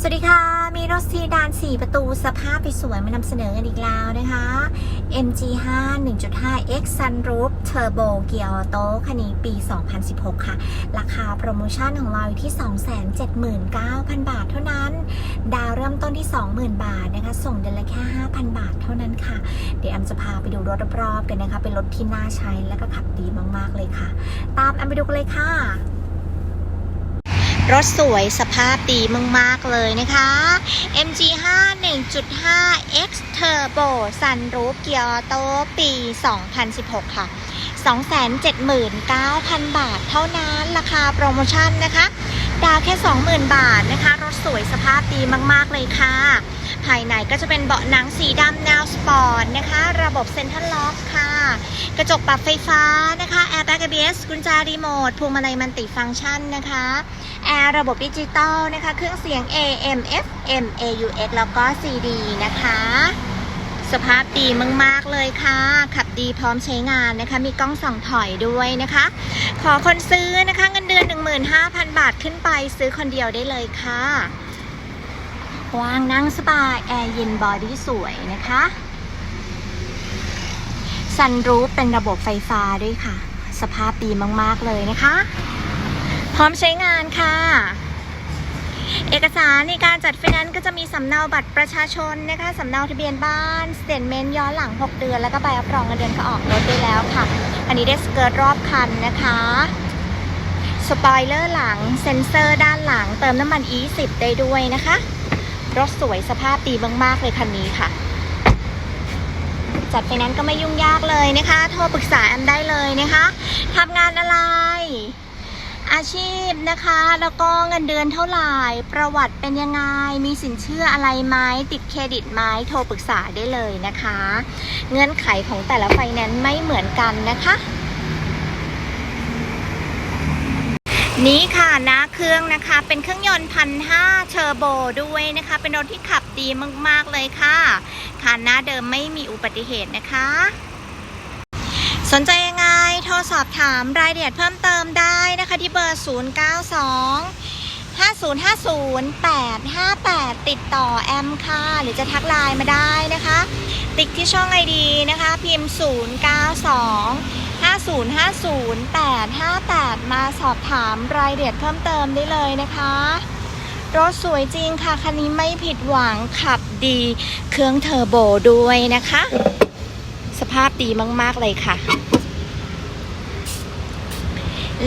สวัสดีค่ะ มีรถซีดาน 4 ประตูสภาพสวยมานำเสนอกันอีกแล้วนะคะ MG5 1.5 X Sunroof Turbo เกียร์ออโต้คันนี้ปี 2016 ค่ะ ราคาโปรโมชั่นของเราอยู่ที่ 279,000 บาทเท่านั้น ดาวเริ่มต้นที่ 20,000 บาทนะคะ ส่งเดือนละแค่ 5,000 บาทเท่านั้นค่ะ เดี๋ยวแอมจะพาไปดูรถรอบๆกันนะคะ เป็นรถที่น่าใช้และก็ขับดีมากๆเลยค่ะ ตามแอมไปดูกันเลยค่ะ รถสวยสภาพดีมาก ๆ เลยนะคะ MG5 1.5 X Turbo Sunroof เกียร์โตปี 2016 ค่ะ 279,000 บาทเท่านั้นราคาโปรโมชั่นนะคะ ดาวแค่ 20,000 บาทนะคะ รถสวยสภาพดีมาก ๆ เลยค่ะ ภายในก็จะเป็นเบาะหนังสีดำแนวสปอร์ตนะคะ ระบบเซ็นทรัลล็อกค่ะ กระจกปรับไฟฟ้านะคะ Airbag ABS กุญแจรีโมทพวงมาลัยมันติฟังก์ชันนะคะแอร์ระบบดิจิตอลนะคะ เครื่องเสียง AM FM AUX แล้วก็ CD นะคะ สภาพดีมาก ๆ เลยค่ะ ขับดีพร้อมใช้งานนะคะ มีกล้องส่องถอยด้วยนะคะ ขอคนซื้อนะคะ เงินเดือน 15,000 บาทขึ้นไปซื้อคนเดียวได้เลยค่ะวางนั่งสบาย แอร์เย็นบอดี้สวยนะคะ ซันรูฟเป็นระบบไฟฟ้าด้วยค่ะ สภาพดีมาก ๆ เลยนะคะ พร้อมใช้งานค่ะ เอกสารในการจัดไฟแนนซ์ก็จะมีสำเนาบัตรประชาชนนะคะสำเนาทะเบียนบ้านสเตทเมนต์ย้อนหลัง 6 เดือน แล้วก็ใบรับรองเงินเดือนก็ออกรถได้แล้วค่ะ อันนี้ได้สเกิร์ตรอบคันนะคะสปอยเลอร์หลังเซ็นเซอร์ด้านหลัง เติมน้ำมัน E10 ได้ด้วยนะคะ รถสวยสภาพดีมาก ๆ เลยคันนี้ค่ะ จัดไฟแนนซ์ก็ไม่ยุ่งยากเลยนะคะ โทรปรึกษาแอมได้เลยนะคะทำงานอะไร อาชีพนะคะ แล้วก็เงินเดือนเท่าไหร่ ประวัติเป็นยังไง มีสินเชื่ออะไรไหมติดเครดิตไหมโทรปรึกษาได้เลยนะคะ เงื่อนไขของแต่ละไฟแนนซ์ไม่เหมือนกันนะคะ นี่ค่ะนะเครื่องนะคะ เป็นเครื่องยนต์พันห้าเทอร์โบด้วยนะคะ เป็นรถที่ขับดีมาก ๆ เลยค่ะคันหน้าเดิมไม่มีอุบัติเหตุนะคะ สนใจยังไง โทรสอบถามรายละเอียดเพิ่มเติมได้นะคะที่เบอร์ 092 5050 858 ติดต่อแอมค่ะ หรือจะทักไลน์มาได้นะคะ ติ๊กที่ช่องไอดีนะคะ พิมพ์ 092 5050 858 มาสอบถามรายละเอียดเพิ่มเติมได้เลยนะคะ รถสวยจริงค่ะ คันนี้ไม่ผิดหวังขับดี เครื่องเทอร์โบด้วยนะคะ สภาพดีมาก ๆ เลยค่ะ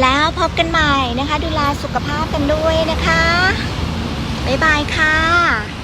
แล้วพบกันใหม่นะคะ ดูแลสุขภาพกันด้วยนะคะ บ๊ายบายค่ะ